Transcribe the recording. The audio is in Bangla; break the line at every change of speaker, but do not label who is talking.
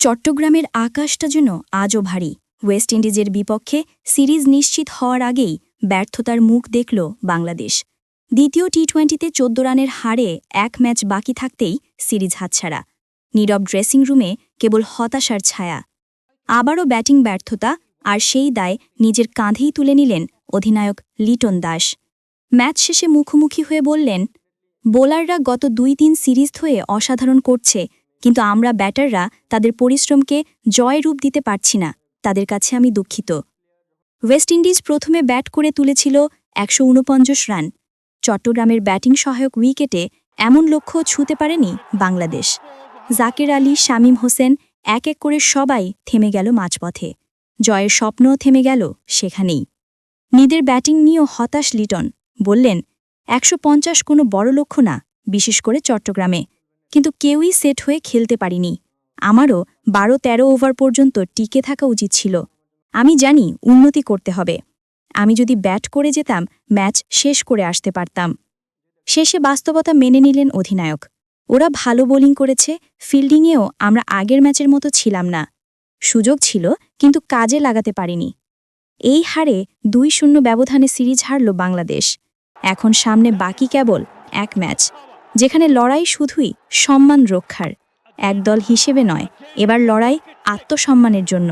চট্টগ্রামের আকাশটা যেন আজও ভারী। ওয়েস্ট ইন্ডিজের বিপক্ষে সিরিজ নিশ্চিত হওয়ার আগেই ব্যর্থতার মুখ দেখল বাংলাদেশ। দ্বিতীয় টি টোয়েন্টিতে চোদ্দ রানের হারে এক ম্যাচ বাকি থাকতেই সিরিজ হাতছাড়া। নীরব ড্রেসিং রুমে কেবল হতাশার ছায়া। আবারও ব্যাটিং ব্যর্থতা আর সেই দায় নিজের কাঁধেই তুলে নিলেন অধিনায়ক লিটন দাস। ম্যাচ শেষে মুখোমুখি হয়ে বললেন, বোলাররা গত দুই তিন সিরিজ হয়ে অসাধারণ করছে কিন্তু আমরা ব্যাটাররা তাদের পরিশ্রমকে জয় রূপ দিতে পারছি না। তাদের কাছে আমি দুঃখিত। ওয়েস্ট ইন্ডিজ প্রথমে ব্যাট করে তুলেছিল একশো ঊনপঞ্চাশ রান। চট্টগ্রামের ব্যাটিং সহায়ক উইকেটে এমন লক্ষ্য ছুঁতে পারেনি বাংলাদেশ। জাকির আলী, শামীম হোসেন এক এক করে সবাই থেমে গেল মাঝপথে। জয়ের স্বপ্নও থেমে গেল সেখানেই। নিদের ব্যাটিং নিয়েও হতাশ লিটন। বললেন, একশো পঞ্চাশ কোনো বড় লক্ষ্য না, বিশেষ করে চট্টগ্রামে। কিন্তু কেউই সেট হয়ে খেলতে পারিনি। আমারও বারো তেরো ওভার পর্যন্ত টিকে থাকা উচিত ছিল। আমি জানি উন্নতি করতে হবে। আমি যদি ব্যাট করে যেতাম, ম্যাচ শেষ করে আসতে পারতাম। শেষে বাস্তবতা মেনে নিলেন অধিনায়ক। ওরা ভালো বোলিং করেছে, ফিল্ডিংয়েও আমরা আগের ম্যাচের মতো ছিলাম না। সুযোগ ছিল, কিন্তু কাজে লাগাতে পারিনি। এই হারে দুই শূন্য ব্যবধানে সিরিজ হারল বাংলাদেশ। এখন সামনে বাকি কেবল এক ম্যাচ। যেখানে লড়াই শুধুই সম্মান রক্ষার একদল হিসেবে নয় এবার লড়াই আত্মসম্মানের জন্য।